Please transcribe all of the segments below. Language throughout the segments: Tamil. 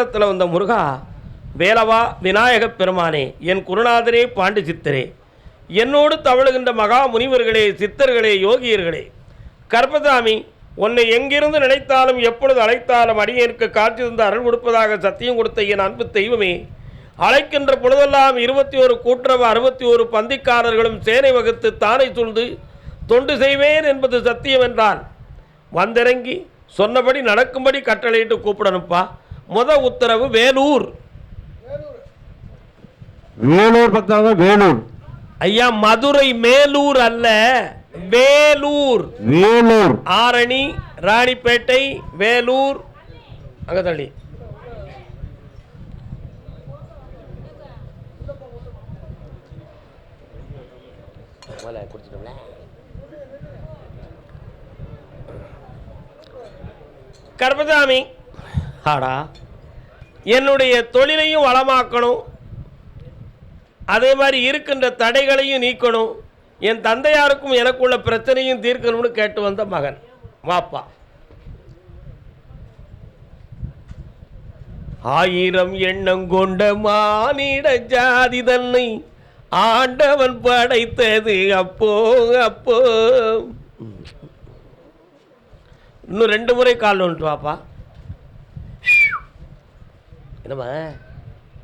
இடத்துல வந்த முருகா வேலவா விநாயகப் பெருமானே என் குருநாதரே பாண்டி சித்தரே என்னோடு தவழுகின்ற மகா முனிவர்களே சித்தர்களே யோகியர்களே கர்ப்பசாமி உன்னை எங்கிருந்து நினைத்தாலும் எப்பொழுது அழைத்தாலும் அடியேற்கு காட்சி தந்து அருள் கொடுப்பதாக சத்தியம் கொடுத்த என் அன்பு தெய்வமே அழைக்கின்ற பொழுதெல்லாம் இருபத்தி ஒரு கூட்டுறவு அறுபத்தி ஒரு பந்திக்காரர்களும் சேனை வகுத்து தானை சூழ்ந்து தொண்டு செய்வேன் என்பது சத்தியம் என்றால் வந்திறங்கி சொன்னபடி நடக்கும்படி கட்டளையிட்டு கூப்பிடணும்ப்பா. முத உத்தரவு வேலூர். வேலூர் பத்தாவது வேலூர். ஐயா மதுரை மேலூர் அல்ல வேலூர். வேலூர். ஆரணி ராணிப்பேட்டை வேலூர். அங்க தள்ளி. கர்பசாமி ஆடா என்னுடைய தொழிலையும் வளமாக்கணும். அதே மாதிரி இருக்கின்ற தடைகளையும் நீக்கணும். என் தந்தையாருக்கும் எனக்குள்ள பிரச்சனையும் தீர்க்கணும்னு கேட்டு வந்த மகன். வாப்பா. ஆயிரம் எண்ணம் கொண்ட மானிட ஜாதி தன்னை ஆண்டவன் படைத்தது. அப்போ அப்போ. இன்னும் ரெண்டு முறை கால் ஒன்று வாப்பா. என்னம்மா?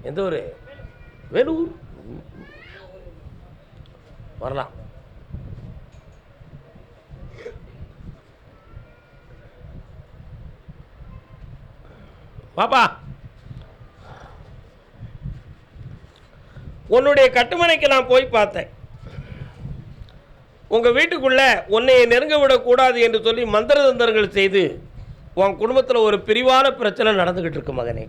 எந்த ஊர்? வேலூர். வரலாம். பாப்பா உன்னுடைய கட்டுமனைக்கு நான் போய் பார்த்தேன். உங்கள் வீட்டுக்குள்ள உன்னை நெருங்க விடக்கூடாது என்று சொல்லி மந்திர தந்திரங்கள் செய்து உன் குடும்பத்தில் ஒரு பிரிவான பிரச்சனை நடந்துக்கிட்டு இருக்கு மகனே.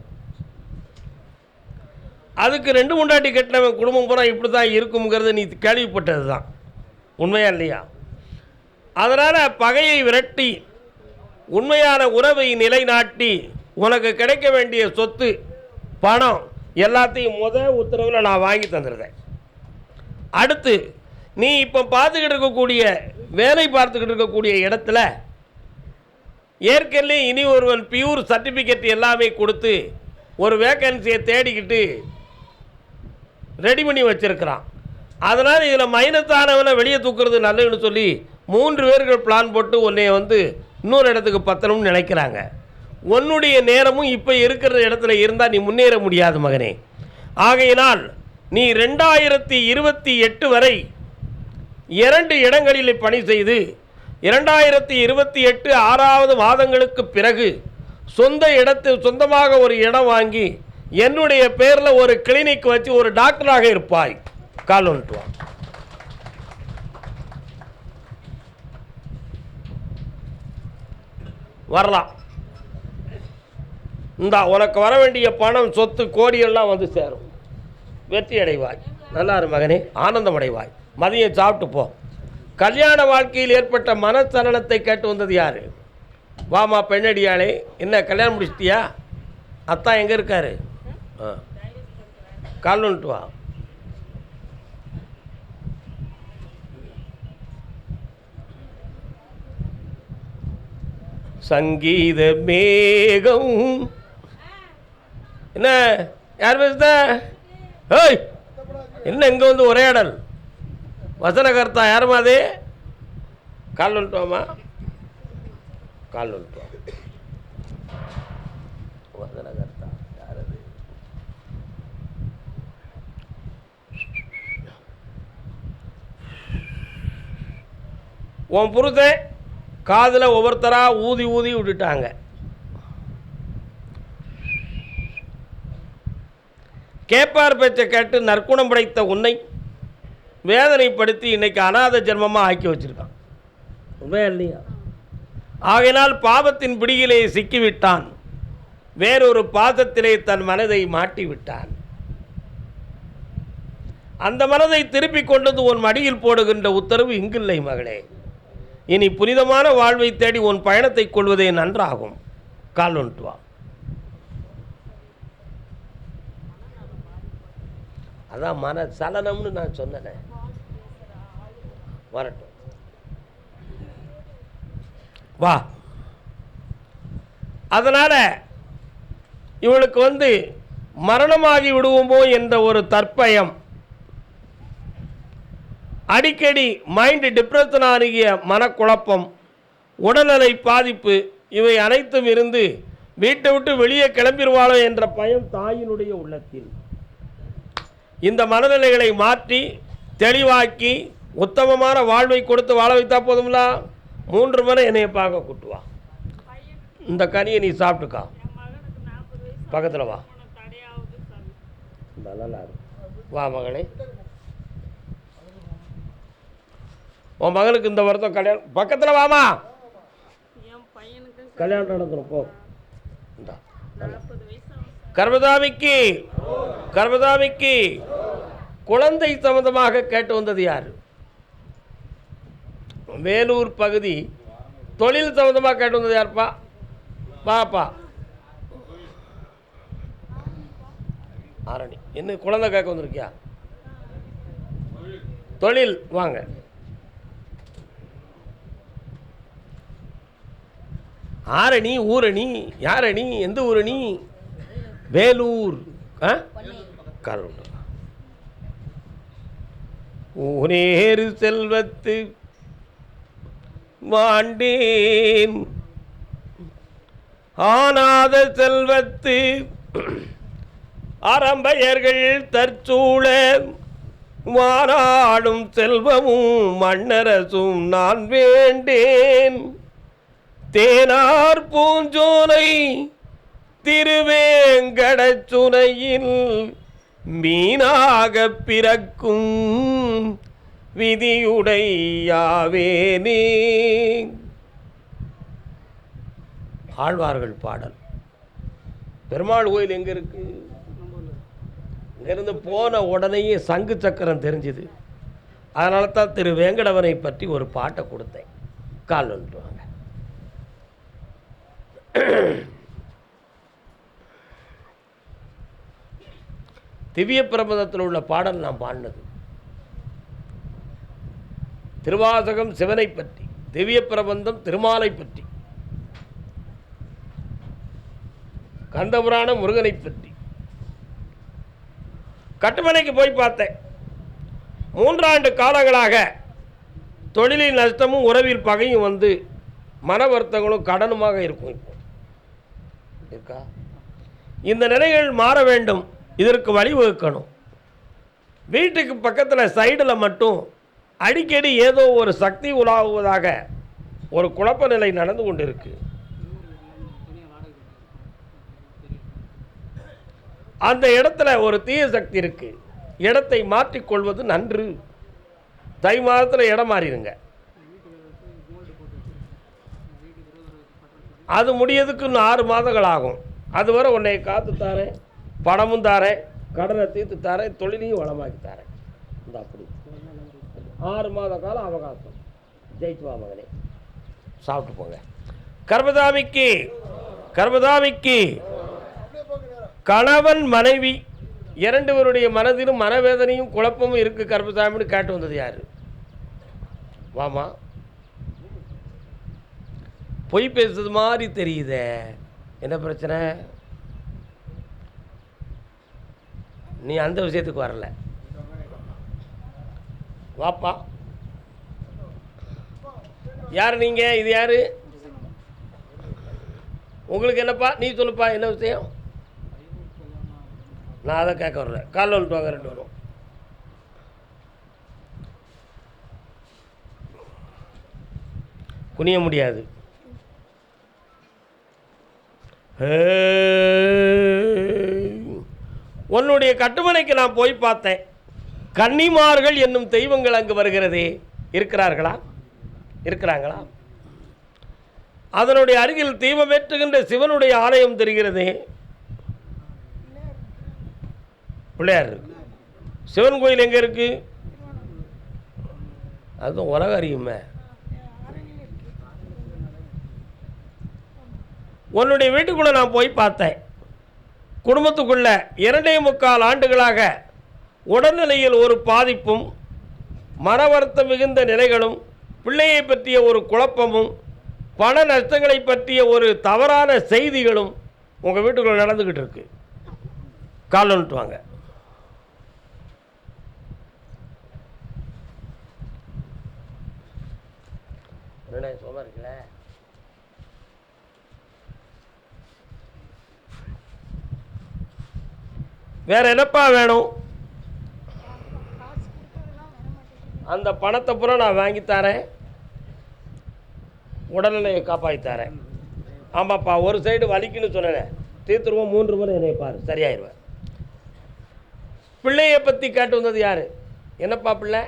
அதுக்கு ரெண்டு முண்டாட்டி கட்டினவன் குடும்பம் பூரா இப்படி தான் இருக்குங்கிறது நீ கேள்விப்பட்டது தான் உண்மையா இல்லையா? அதனால் பகையை விரட்டி உண்மையான உறவை நிலைநாட்டி உனக்கு கிடைக்க வேண்டிய சொத்து பணம் எல்லாத்தையும் முத உத்தரவில் நான் வாங்கி தந்துடுறேன் அடுத்து நீ இப்போ பார்த்துக்கிட்டு இருக்கக்கூடிய வேலை பார்த்துக்கிட்டு இருக்கக்கூடிய இடத்துல ஏற்கனவே இனி ஒருவன் பியூர் சர்டிஃபிகேட் எல்லாமே கொடுத்து ஒரு வேக்கன்சியை தேடிக்கிட்டு ரெடி பண்ணி வச்சுருக்கிறான். அதனால் இதில் மைனத்தானவனை வெளியே தூக்குறது நல்லதுன்னு சொல்லி மூன்று பேர்கள் பிளான் போட்டு உன்னைய வந்து இன்னொரு இடத்துக்கு பத்தணும்னு நினைக்கிறாங்க. உன்னுடைய நேரமும் இப்போ இருக்கிற இடத்துல இருந்தால் நீ முன்னேற முடியாது மகனே. ஆகையினால் நீ ரெண்டாயிரத்தி இருபத்தி எட்டு வரை இரண்டு இடங்களில் பணி செய்து இரண்டாயிரத்தி இருபத்தி எட்டு ஆறாவது மாதங்களுக்கு பிறகு சொந்த இடத்தில் சொந்தமாக ஒரு இடம் வாங்கி என்னுடைய பேரில் ஒரு கிளினிக் வச்சு ஒரு டாக்டராக இருப்பாய். கால் வந்துட்டு வா. வரலாம். இந்தா உனக்கு வர வேண்டிய பணம் சொத்து கோடியெல்லாம் வந்து சேரும். வெற்றி அடைவாய். நல்லா இரு மகனே ஆனந்தம் அடைவாய். மதியம் சாப்பிட்டு போ. கல்யாண வாழ்க்கையில் ஏற்பட்ட மனச்சலனத்தை கேட்டு வந்தது யார்? வாமா பெண்ணடியாளே என்ன கல்யாணம் முடிச்சிட்டியா? அத்தான் எங்கே இருக்காரு? ஆ. கால் வந்துட்டு வா. சங்கீத மேகம். என்ன? யார் பேசுதா? ஏய் என்ன இங்கே வந்து உரையாடல்? வசனகர்த்தா யாருமா அது? கால் வந்துட்டோமா கால் வந்துட்டோம் வசனகர்த்தா யார் அது உன் புருஷன் காதில் ஒவ்வொருத்தராக ஊதி ஊதி விட்டுட்டாங்க. கேப்பார் பேச்சை கேட்டு நற்குணம் படைத்த உன்னை வேதனைப்படுத்தி இன்னைக்கு அநாத ஜென்மமாக ஆக்கி வச்சிருக்கான். உண்மையா இல்லையா? ஆகையினால் பாவத்தின் பிடியிலே சிக்கிவிட்டான். வேறொரு பாதத்திலே தன் மனதை மாட்டி விட்டான் அந்த மனதை திருப்பிக் கொண்டது உன் மடியில் போடுகின்ற உத்தரவு இங்கில்லை மகளே. இனி புனிதமான வாழ்வை தேடி உன் பயணத்தை கொள்வதே நன்றாகும். கால் ஒன்று வா. அதான் மன சலனம்னு நான் சொன்னேன். வரட்டும். வா. அதனால் இவளுக்கு வந்து மரணமாகி விடுவோமோ என்ற ஒரு தற்பயம் அடிக்கடி மைண்ட் டிப்ரெஷன் ஆகிய மனக்குழப்பம் உடல்நிலை பாதிப்பு இவை அனைத்தும் இருந்து வீட்டை விட்டு வெளியே கிளம்பிடுவாளோ என்ற பயம் தாயினுடைய உள்ளத்தில். இந்த மனநிலைகளை மாற்றி தெளிவாக்கி உத்தமமான வாழ்வை கொடுத்து வாழ வைத்தா போதும்ல? மூன்று முறை என்னைய பார்க்க கூட்டுவா. இந்த கனியை நீ சாப்பிட்டுக்கா. பக்கத்தில் வா. நல்லா வா மகளே. உன் மகளுக்கு இந்த வருஷம் கல்யாணம். பக்கத்தில் வாமா. என் பையனுக்கு கல்யாணம் நடந்துடும் போ. கர்மதாமிக்கு கர்மதாமிக்கு குழந்தை சம்பந்தமாக கேட்டு வந்தது யார்? வேலூர் பகுதி தொழில் சம்பந்தமாக கேட்டு வந்தது யாருப்பா? பாப்பா ஆரணி என்ன குழந்தை கேட்க வந்திருக்கியா? தொழில் வாங்க. ஆரணி ஊரணி யாரணி எந்த ஊரணி? வேலூர். ஆ? கருண் ஊரேறு செல்வத்து வாண்டேன். ஆனாத செல்வத்து அறம்பயர்கள் தற்சூழ மாறாடும் செல்வமும் மன்னரசும் நான் வேண்டேன். தேனார் பூஞ்சோலை திருவேங்கடச்சுனையில் மீனாக பிறக்கும் விதியுடையாவேனே. ஆழ்வார்கள் பாடல். பெருமாள் கோயில் எங்கே இருக்கு? இங்கேருந்து போன உடனேயே சங்கு சக்கரம் தெரிஞ்சுது. அதனால தான் திரு வேங்கடவனை பற்றி ஒரு பாட்டை கொடுத்தேன். கால் வந்துடுவாங்க திவ்ய பிரபந்தத்தில் உள்ள பாடல் நான் பாடினது. திருவாசகம் சிவனை பற்றி திவ்ய பிரபந்தம் திருமாலை பற்றி கந்தபுராணம் முருகனை பற்றி. கட்டுமனைக்கு போய் பார்த்தேன். மூன்றாண்டு காலங்களாக தொழிலில் நஷ்டமும் உறவில் பகையும் வந்து மன வருத்தங்களும் கடனுமாக இருக்கும் இப்போ. இருக்கா? இந்த நிலைகள் மாற வேண்டும். இதற்கு வழிவகுக்கணும் வீட்டுக்கு பக்கத்தில் சைடில் மட்டும் அடிக்கடி ஏதோ ஒரு சக்தி உலாவுவதாக ஒரு குழப்ப நிலை நடந்து கொண்டிருக்கு. அந்த இடத்துல ஒரு தீய சக்தி இருக்குது இடத்தை மாற்றிக்கொள்வது நன்று. தை மாதத்தில் இடம் மாறிடுங்க. அது முடியதுக்கு இன்னும் ஆறு மாதங்கள் ஆகும் அதுவரை உன்னை காத்து தாரேன் பணமும் தாரேன் கடனை தீர்த்து தாரேன் தொழிலையும் வளமாக்கி தாரேன். இந்த அப்படி. ஆறு மாத காலம் அவகாசம். ஜெயிச்சுவா மகனே. சாப்பிட்டு போங்க. கர்மதாமிக்கு கர்மதாமிக்கு கணவன் மனைவி இரண்டுவருடைய மனதிலும் மனவேதனையும் குழப்பமும் இருக்குது கர்மசாமின்னு கேட்டு வந்தது யார்? வாமா. பொய் பேசுறது மாதிரி தெரியுதே. என்ன பிரச்சனை? நீ அந்த விஷயத்துக்கு வரல. வாப்பா. யார் நீங்கள் இது யாரு? உங்களுக்கு என்னப்பா? நீ சொல்லுப்பா என்ன விஷயம்? நான் அதை கேட்க வரல. கால் வந்துட்டு வாங்க ரெண்டு வரும் குனிய முடியாது ஏய். உன்னுடைய கட்டுமனைக்கு நான் போய் பார்த்தேன். கன்னிமார்கள் என்னும் தெய்வங்கள் அங்கு வருகிறதே. இருக்கிறார்களா? இருக்கிறாங்களா? அதனுடைய அருகில் தீபமேற்றுகின்ற சிவனுடைய ஆலயம் தெரிகிறதே. பிள்ளையார் சிவன் கோயில் எங்கே இருக்கு? அதுவும் உலக அறியுமே உன்னுடைய வீட்டுக்குள்ளே நான் போய் பார்த்தேன். குடும்பத்துக்குள்ள இரண்டே முக்கால் ஆண்டுகளாக உடல்நிலையில் ஒரு பாதிப்பும் மன வருத்தம் மிகுந்த நிலைகளும் பிள்ளையை பற்றிய ஒரு குழப்பமும் பண நஷ்டங்களை பற்றிய ஒரு தவறான செய்திகளும் உங்கள் வீட்டுக்குள்ளே நடந்துக்கிட்டு இருக்கு. கால் வாங்க. என்னடா வேற என்னப்பா வேணும்? அந்த பணத்தை பூரா நான் வாங்கி தரேன். உடல்நிலையை காப்பாற்றி தரேன். ஆமாப்பா ஒரு சைடு வலிக்குன்னு சொன்னேன். தீர்த்துருவோம் மூன்று முறை என்னை பாரு. சரியாயிருவேன் பிள்ளையை பற்றி கேட்டு வந்தது யார்? என்னப்பா பிள்ளை?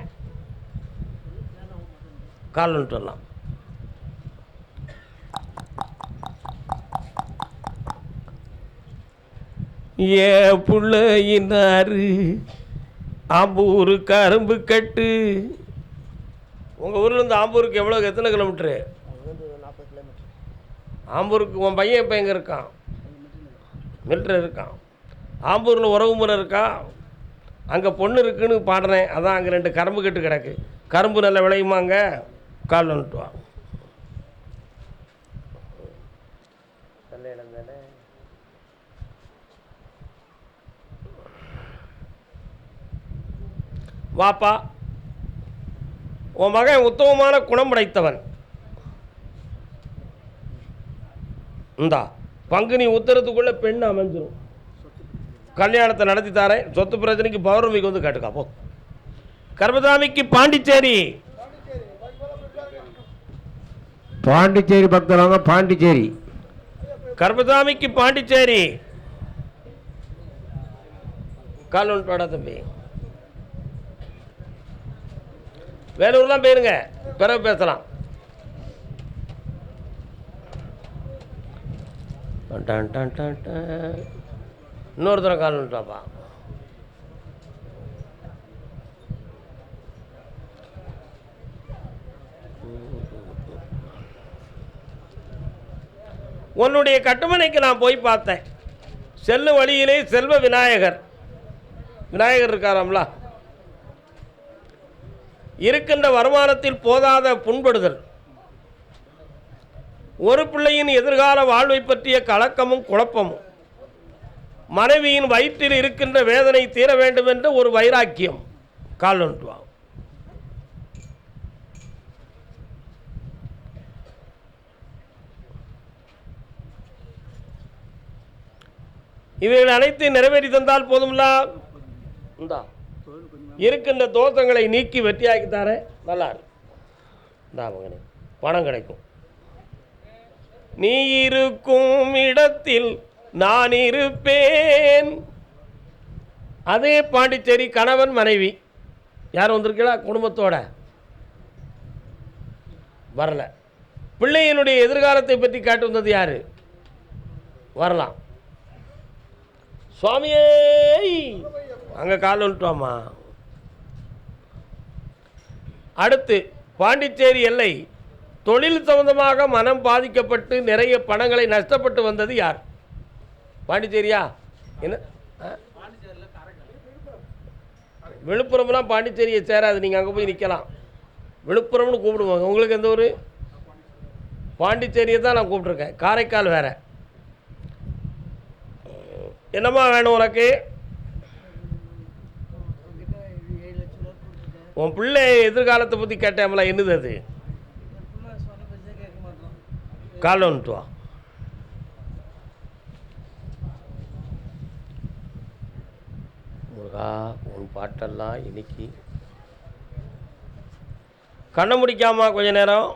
கால்னு சொல்லலாம் ஏ புள்ளையினாரு. ஆம்பூர் கரும்பு கட்டு. உங்கள் ஊர்லேருந்து ஆம்பூருக்கு எவ்வளோ எத்தனை கிலோமீட்ரு ஆம்பூருக்கு உன் பையன் இப்போ எங்கே இருக்கான்? மில்ட்ரி இருக்கான். ஆம்பூரில் உறவு முறை இருக்கா? அங்கே பொண்ணு இருக்குன்னு பாடுறேன். அதான் அங்கே ரெண்டு கரும்பு கட்டு கிடக்கு. கரும்பு நல்லா விளையுமாங்க கால் வந்துட்டு வா நல்ல இடம் தானே வாப்பா. உன் மகன் உத்தமமான குணம் படைத்தவன் இந்தா பங்குனி உத்தரத்துக்குள்ள பெண் அமைஞ்சிரும். கல்யாணத்தை நடத்தி தாரேன். சொத்து பிரச்சனைக்கு பௌர்ணமிக்கு வந்து கேட்டுக்கா போ. கர்மசாமிக்கு பாண்டிச்சேரி. பாண்டிச்சேரி பக்தர் வாங்க பாண்டிச்சேரி. கர்மசாமிக்கு பாண்டிச்சேரி. கால் ஒன்று தம்பி. வேலூர்லாம் போயிருங்க. பிறகு பேசலாம். டன் டன் டன் டன். இன்னொரு தடவை கால் வந்துட்டாப்பா. உன்னுடைய கட்டுமனைக்கு நான் போய் பார்த்தேன். செல்லும் வழியிலே செல்வ விநாயகர். விநாயகர் இருக்காராம்ல? இருக்கின்ற வருமானத்தில் போதாத புண்படுதல். ஒரு பிள்ளையின் எதிர்கால வாழ்வை பற்றிய கலக்கமும் குழப்பமும். மனைவியின் வயிற்றில் இருக்கின்ற வேதனை தீர வேண்டும் என்ற ஒரு வைராக்கியம். கால் இவைகள் அனைத்தையும் நிறைவேறி தந்தால் போதும்லா? இந்தா. இருக்கின்ற தோஷங்களை நீக்கி வெற்றியாக்கி தரேன் நல்லா இரு. மகனே பணம் கிடைக்கும். நீ இருக்கும் இடத்தில் நான் இருப்பேன். அதே பாண்டிச்சேரி கணவன் மனைவி. யார் வந்திருக்கீங்களா குடும்பத்தோட. வரல. பிள்ளையினுடைய எதிர்காலத்தை பற்றி காட்டு வந்தது யாரு? வரலாம். சுவாமியே அங்கே கால் வந்துட்டோமா? அடுத்து பாண்டிச்சேரி எல்லை தொழில் சம்பந்தமாக மனம் பாதிக்கப்பட்டு நிறைய பணங்களை நஷ்டப்பட்டு வந்தது யார்? பாண்டிச்சேரியா? என்ன? விழுப்புரம்லாம் பாண்டிச்சேரியை சேராது. நீங்கள் அங்கே போய் நிற்கலாம் விழுப்புரம்னு கூப்பிடுவாங்க. உங்களுக்கு எந்த ஒரு பாண்டிச்சேரியை தான் நான் கூப்பிட்ருக்கேன் காரைக்கால் வேற. என்னம்மா வேணும் உனக்கு? உன் பிள்ளை எதிர்காலத்தை பற்றி கேட்டேன்ல என்னது அது? கால் வந்துட்டு வா. முருகா உன் பாட்டெல்லாம் இன்னைக்கு கண்ணை முடிக்காமா கொஞ்ச நேரம்.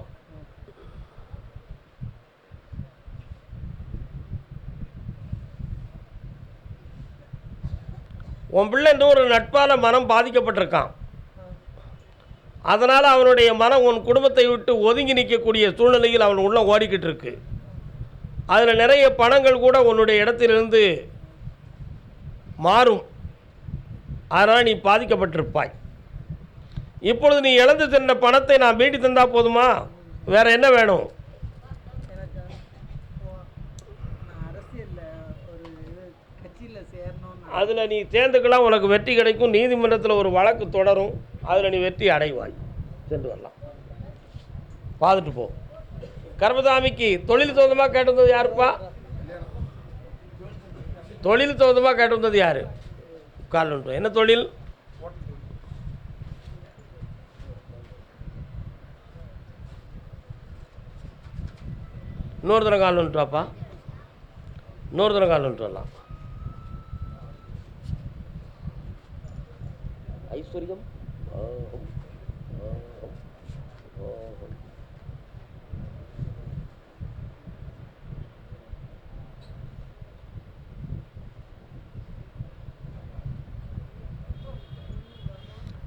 உன் பிள்ளை இன்னும் ஒரு நட்பால் மனம் பாதிக்கப்பட்டிருக்கான். அதனால் அவனுடைய மனம் உன் குடும்பத்தை விட்டு ஒதுங்கி நிற்கக்கூடிய சூழ்நிலையில் அவன் உள்ள ஓடிக்கிட்டு இருக்கு. அதில் நிறைய பணங்கள் கூட உன்னுடைய இடத்திலிருந்து மாறும். அதனால் நீ பாதிக்கப்பட்டிருப்பாய். இப்பொழுது நீ இழந்து சென்ற பணத்தை நான் மீட்டி தந்தால் போதுமா? வேற என்ன வேணும்? அதில் நீ சேர்ந்துக்கலாம் உனக்கு வெற்றி கிடைக்கும் நீதிமன்றத்தில் ஒரு வழக்கு தொடரும். அதில் நீ வெற்றி அடைவாய். சென்று வரலாம். பார்த்துட்டு போ. கர்மதாமிக்கு தொழில் சொந்தமாக கேட்டிருந்தது யாருப்பா? தொழில் சொந்தமாக கேட்டு வந்தது யார்? கால் என்ன தொழில்? இன்னொரு தடவை கால் வந்துட்டு வாப்பா. இன்னொரு தடவை கால் வந்துட்டு வரலாம். ஐஸ்வர்யம்?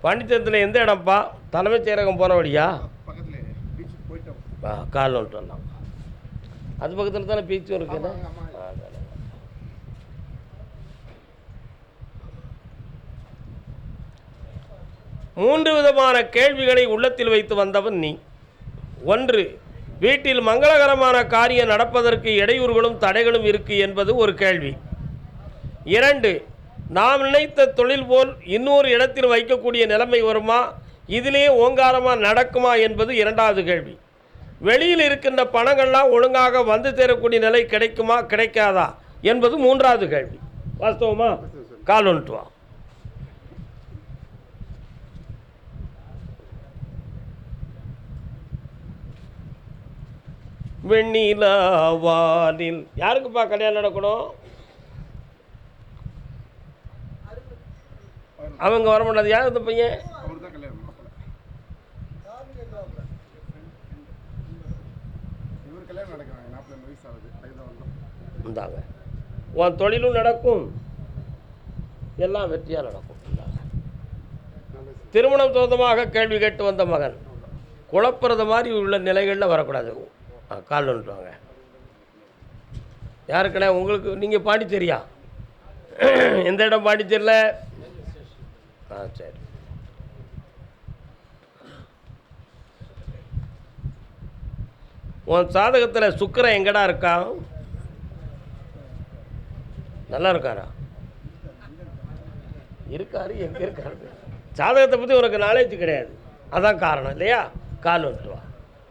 பாண்டிச்சேரத்தில் எந்த இடம்ப்பா? தலைமைச் செயலகம் போன வழியா? பக்கத்துல பீச்சுக்கு போயிட்டோம். ஆ கால் வந்துட்டு வரலாம் அது பக்கத்தில் தானே பீச்சும் இருக்குன்னு ஆமாங்க, ஆமாங்க. ஆ, அதானே. மூன்று விதமான கேள்விகளை உள்ளத்தில் வைத்து வந்தவன் நீ. ஒன்று வீட்டில் மங்களகரமான காரியம் நடப்பதற்கு இடையூறுகளும் தடைகளும் இருக்கு என்பது ஒரு கேள்வி. இரண்டு நாம் நினைத்த தொழில் போல் இன்னொரு இடத்தில் வைக்கக்கூடிய நிலைமை வருமா? இதிலேயே ஓங்காரமாக நடக்குமா என்பது இரண்டாவது கேள்வி. வெளியில் இருக்கின்ற பணங்கள்லாம் ஒழுங்காக வந்து சேரக்கூடிய நிலை கிடைக்குமா கிடைக்காதா என்பது மூன்றாவது கேள்வி. வாஸ்தவமா? கால் ஒன்று வெண்ணிலாவானில். யாருக்குப்பா கல்யாணம் நடக்கணும்? அவங்க வர மாட்டாது யார் இந்த பையன்? இந்தாங்க. உன் தொழிலும் நடக்கும். எல்லாம் வெற்றியாக நடக்கும். திருமணம் சொந்தமாக கேள்வி கேட்டு வந்த மகன். குழப்புறது மாதிரி உள்ள நிலைகளில் வரக்கூடாது. கால் வந்துட்டு வாங்க. யாருக்கண்ணே உங்களுக்கு நீங்கள் பாண்டிச்சேரியா? எந்த இடம் பாண்டிச்சேரியில்? ஆ சரி. உன் சாதகத்தில் சுக்கிரன் எங்கடா இருக்கான் நல்லா இருக்காரா? இருக்காரு எங்கே இருக்காரு? சாதகத்தை பற்றி உனக்கு நாலேஜ் கிடையாது. அதான் காரணம் இல்லையா? கால் வந்துட்டு வா.